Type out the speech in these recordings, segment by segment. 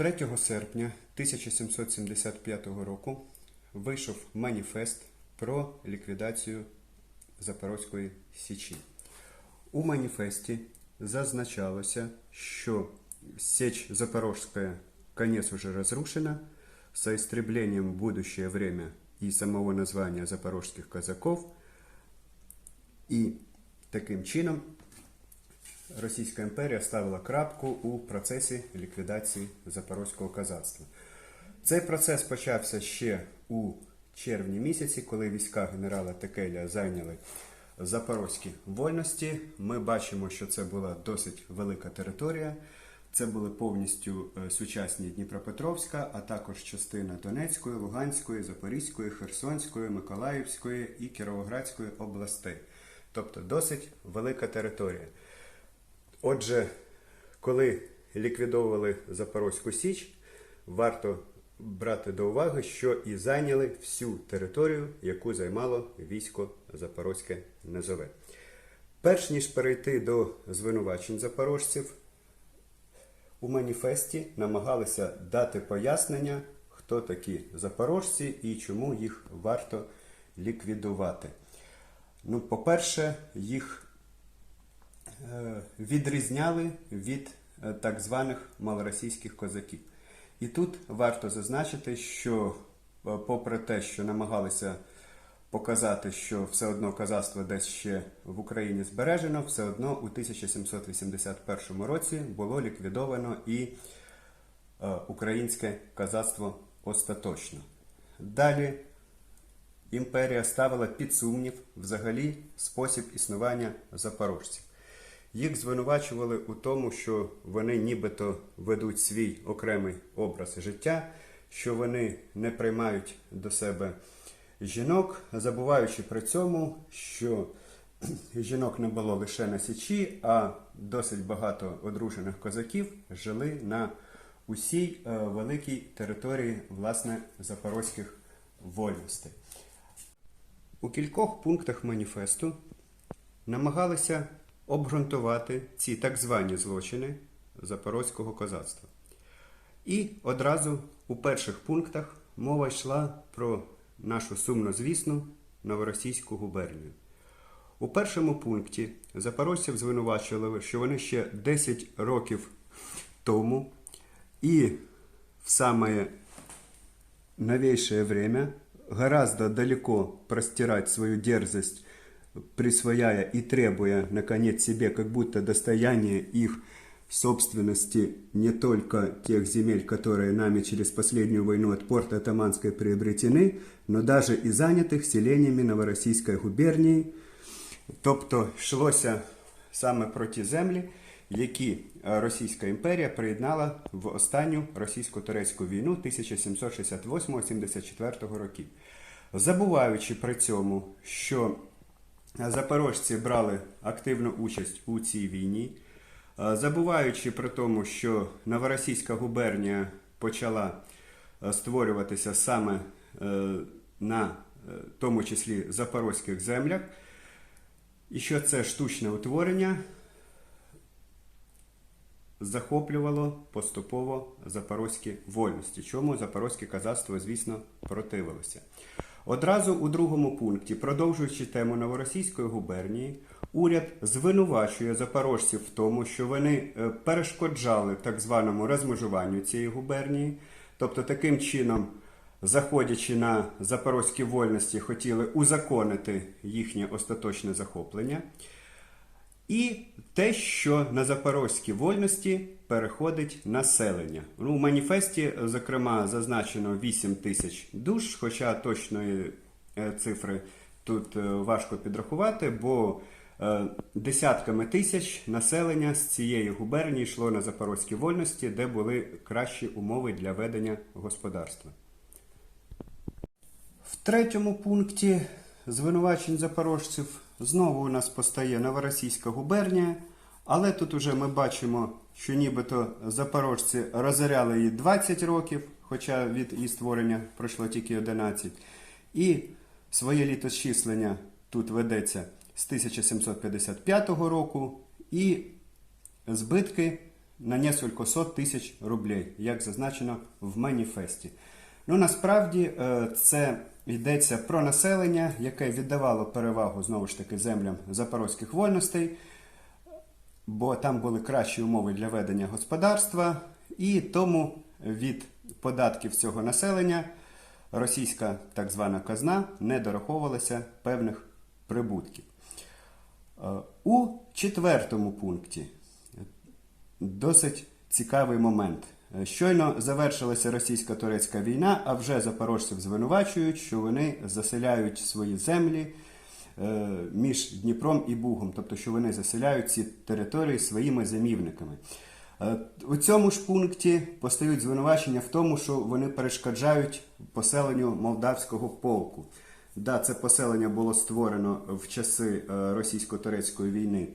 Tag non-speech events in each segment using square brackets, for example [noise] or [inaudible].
3 серпня 1775 року вийшов маніфест про ліквідацію Запорозької Січі. У маніфесті зазначалося, що Сечь Запорожская конец уже разрушена, со истреблением в будущее время и самого названия запорожских казаков, і таким чином Російська імперія ставила крапку у процесі ліквідації запорозького казацтва. Цей процес почався ще у червні місяці, коли війська генерала Текеля зайняли запорозькі вольності. Ми бачимо, що це була досить велика територія. Це були повністю е, сучасні Дніпропетровська, а також частина Донецької, Луганської, Запорізької, Херсонської, Миколаївської і Кіровоградської областей. Тобто досить велика територія. Отже, коли ліквідовували Запорозьку Січ, варто брати до уваги, що і зайняли всю територію, яку займало військо Запорозьке Низове. Перш ніж перейти до звинувачень запорожців, у маніфесті намагалися дати пояснення, хто такі запорожці і чому їх варто ліквідувати. Ну, по-перше, їх відрізняли від е, так званих малоросійських козаків. І тут варто зазначити, що, е, попри те, що намагалися показати, що все одно казацтво десь ще в Україні збережено, все одно у 1781 році було ліквідовано і е, українське казацтво остаточно. Далі імперія ставила під сумнів взагалі спосіб існування запорожців. Їх звинувачували у тому, що вони нібито ведуть свій окремий образ життя, що вони не приймають до себе жінок, забуваючи при цьому, що [clears throat] жінок не було лише на Січі, а досить багато одружених козаків жили на усій е, великій території власне запорозьких вольностей. У кількох пунктах маніфесту намагалися обґрунтувати ці так звані злочини запорозького козацтва. І одразу у перших пунктах мова йшла про нашу сумнозвісну новоросійську губернію. У першому пункті запорожців звинувачували, що вони ще 10 років тому і в самое новейшее время гораздо далеко простирать свою дерзость, присвояя и требуя, наконец, себе как будто достояние их собственности не только тех земель, которые нами через последнюю войну от порта Атаманской приобретены, но даже и занятых селениями Новороссийской губернии. Тобто йшлося саме про ті землі, які е, Російська імперія приєднала в останню російсько-турецьку війну 1768-74 років. Забуваючи при цьому, що запорожці брали активну участь у цій війні, е, забуваючи при тому, що Новоросійська губернія почала е, створюватися саме е, на тому числі запорозьких землях, і що це штучне утворення захоплювало поступово запорозькі вольності, чому запорозьке казацтво, звісно, противилося. Одразу у другому пункті, продовжуючи тему Новоросійської губернії, уряд звинувачує запорожців в тому, що вони е, перешкоджали так званому розмежуванню цієї губернії, тобто таким чином, заходячи на запорозькі вольності, хотіли узаконити їхнє остаточне захоплення. І те, що на запорозькі вольності переходить населення. Ну, у маніфесті, зокрема, зазначено 8 тисяч душ, хоча точної е, цифри тут е, важко підрахувати, бо е, десятками тисяч населення з цієї губернії йшло на запорозькі вольності, де були кращі умови для ведення господарства. В третьому пункті звинувачень запорожців знову у нас постає Новоросійська губернія, але тут уже ми бачимо, що нібито запорожці розоряли її 20 років, хоча від її створення пройшло тільки 11. І своє літосчислення тут ведеться з 1755 року, і збитки на несколько сот тисяч рублей, як зазначено в маніфесті. Ну, насправді е, це йдеться про населення, яке віддавало перевагу знову ж таки землям запорозьких вольностей, бо там були кращі умови для ведення господарства, і тому від податків цього населення російська так звана казна не дораховувалася певних прибутків. Е, У четвертому пункті досить цікавий момент. Щойно завершилася російсько-турецька війна, а вже запорожців звинувачують, що вони заселяють свої землі між Дніпром і Бугом, тобто що вони заселяють ці території своїми замівниками. Е, У цьому ж пункті постають звинувачення в тому, що вони перешкоджають поселенню молдавського полку. Да, це поселення було створено в часи е, російсько-турецької війни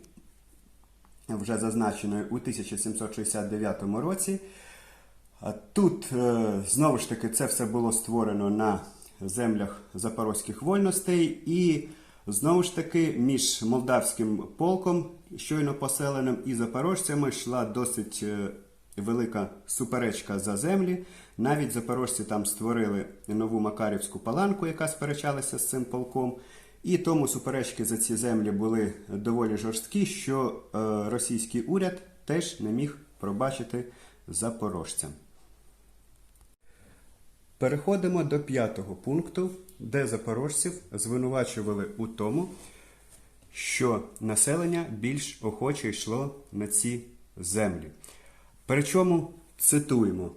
вже зазначеної у 1769 році. Тут е, знову ж таки це все було створено на землях запорозьких вольностей, і знову ж таки між молдавським полком, щойно поселеним, і запорожцями йшла досить е, велика суперечка за землі. Навіть запорожці там створили нову Макарівську паланку, яка сперечалася з цим полком. І тому суперечки за ці землі були доволі жорсткі, що е, російський уряд теж не міг пробачити запорожцям. Переходимо до п'ятого пункту, де запорожців звинувачували у тому, що населення більш охоче йшло на ці землі. Причому цитуємо: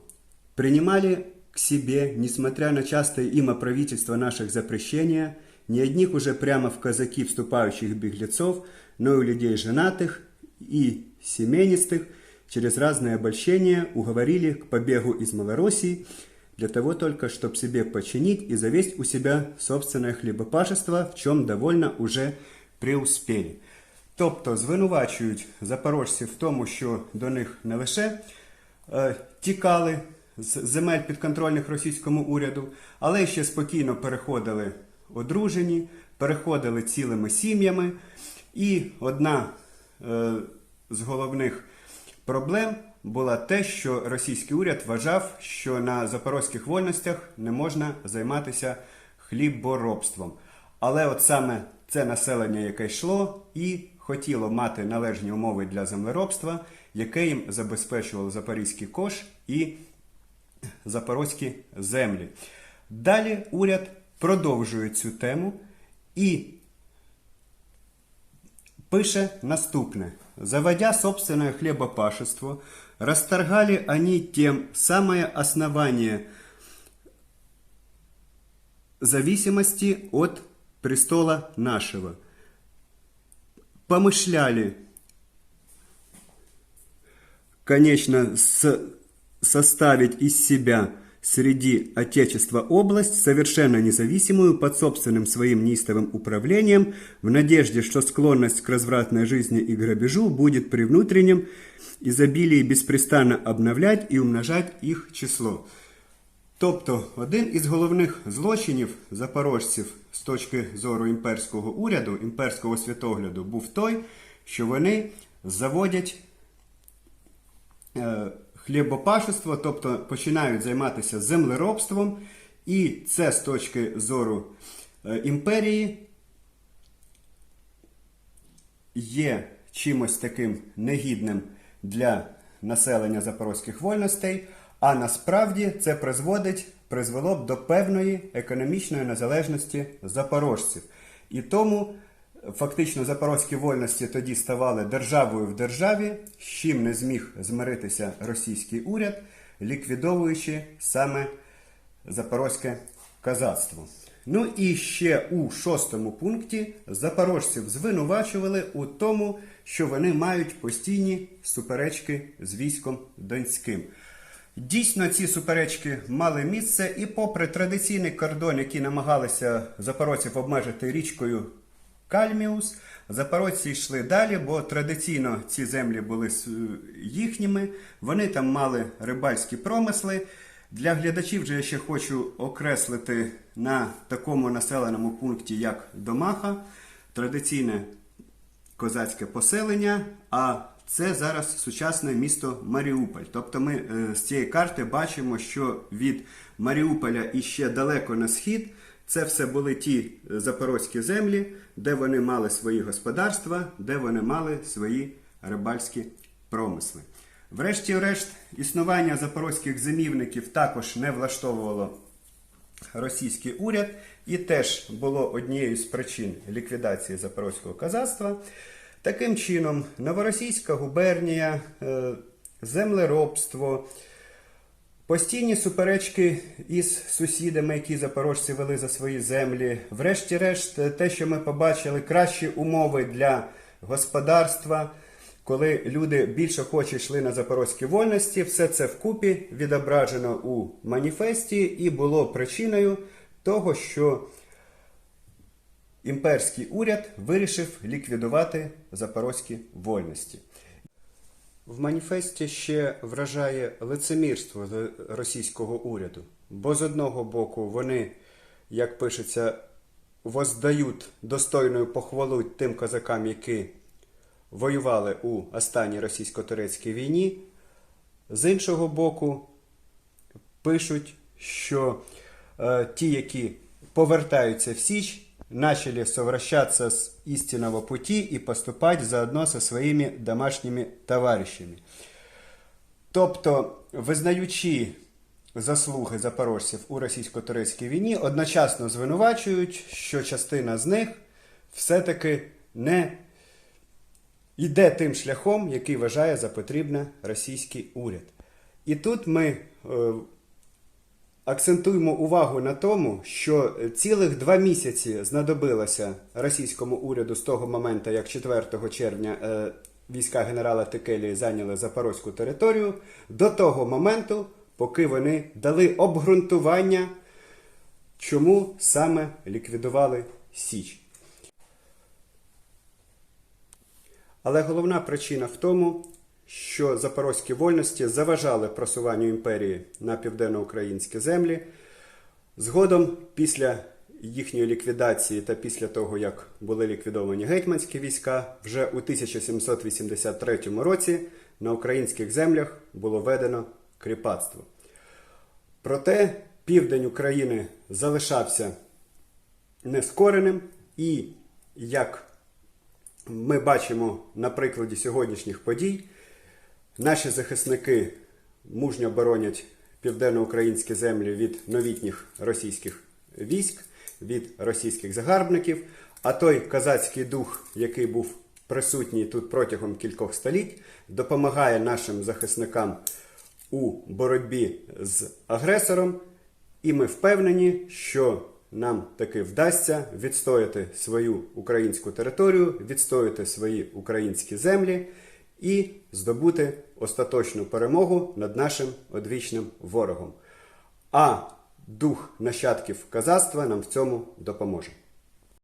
принимали к себе, несмотря на частое има правительство наших запрещения, не одних уже прямо в казаки вступающих беглецов, но и у людей женатых и семейнистых, через разные обольщения уговорили к побегу из Малороссии, для того только, чтобы себе починить и завесть у себя собственное хлебопашество, в чем довольно уже преуспели. Тобто звинувачують запорожців в тому, що до них не лише е, тікали з земель підконтрольних російському уряду, але ще спокійно переходили одружені, переходили цілими сім'ями. І одна е, з головних проблем була те, що російський уряд вважав, що на запорозьких вольностях не можна займатися хліборобством. Але от саме це населення, яке йшло, і хотіло мати належні умови для землеробства, яке їм забезпечував Запорізький кош і запорозькі землі. Далі уряд продовжує цю тему і пише наступне. Заводя собственное хлебопашество, расторгали они тем самое основание зависимости от престола нашего. Помышляли, конечно, составить из себя среди Отечества область, совершенно независимую под собственным своим неистовым управлением, в надежде, что склонность к развратной жизни и грабежу будет при внутреннем изобилии беспрестанно обновлять и умножать их число. Тобто, один із головних злочинів запорожців з точки зору імперського уряду, імперського світогляду, був той, що вони заводять е, хлібопашество, тобто починають займатися землеробством, і це з точки зору е, імперії є чимось таким негідним для населення запорозьких вольностей, а насправді це призводить, призвело б до певної економічної незалежності запорожців. І тому фактично запорозькі вольності тоді ставали державою в державі, з чим не зміг змиритися російський уряд, ліквідовуючи саме запорозьке казацтво. Ну і ще у шостому пункті запорожців звинувачували у тому, що вони мають постійні суперечки з військом донським. Дійсно, ці суперечки мали місце, і попри традиційний кордон, який намагалися запорожців обмежити річкою Кальміус, запорожці йшли далі, бо традиційно ці землі були їхніми, вони там мали рибальські промисли. Для глядачів же я ще хочу окреслити на такому населеному пункті, як Домаха, традиційне козацьке поселення, а це зараз сучасне місто Маріуполь. Тобто ми е, з цієї карти бачимо, що від Маріуполя і ще далеко на схід це все були ті е, запорозькі землі, де вони мали свої господарства, де вони мали свої рибальські промисли. Врешті-решт, існування запорозьких зимівників також не влаштовувало російський уряд, і теж було однією з причин ліквідації запорозького казацтва. Таким чином, новоросійська губернія, е, землеробство, постійні суперечки із сусідами, які запорожці вели за свої землі. Врешті-решт, те, що ми побачили, кращі умови для господарства. Коли люди більш охоче йшли на запорозькі вольності, все це вкупі відображено у маніфесті і було причиною того, що імперський уряд вирішив ліквідувати запорозькі вольності. В маніфесті ще вражає лицемірство російського уряду, бо з одного боку вони, як пишеться, воздають достойною похвалу тим козакам, які воювали у останній російсько-турецькій війні. З іншого боку, пишуть, що е, ті, які повертаються в Січ, начали совращаться с истинного пути и поступать заодно со своїми домашніми товаришами. Тобто, визнаючи заслуги запорожців у російсько-турецькій війні, одночасно звинувачують, що частина з них все-таки не йде тим шляхом, який вважає за потрібне російський уряд. І тут ми е, акцентуємо увагу на тому, що цілих два місяці знадобилося російському уряду з того моменту, як 4 червня е, війська генерала Текелії зайняли Запорозьку територію, до того моменту, поки вони дали обґрунтування, чому саме ліквідували Січ. Але головна причина в тому, що запорозькі вольності заважали просуванню імперії на південноукраїнські землі. Згодом, після їхньої ліквідації та після того, як були ліквідовані гетьманські війська, вже у 1783 році на українських землях було введено кріпацтво. Проте південь України залишався нескореним і, як ми бачимо на прикладі сьогоднішніх подій, наші захисники мужньо боронять південноукраїнські землі від новітніх російських військ, від російських загарбників. А той козацький дух, який був присутній тут протягом кількох століть, допомагає нашим захисникам у боротьбі з агресором. І ми впевнені, що нам таки вдасться відстояти свою українську територію, відстояти свої українські землі і здобути остаточну перемогу над нашим одвічним ворогом. А дух нащадків казацтва нам в цьому допоможе.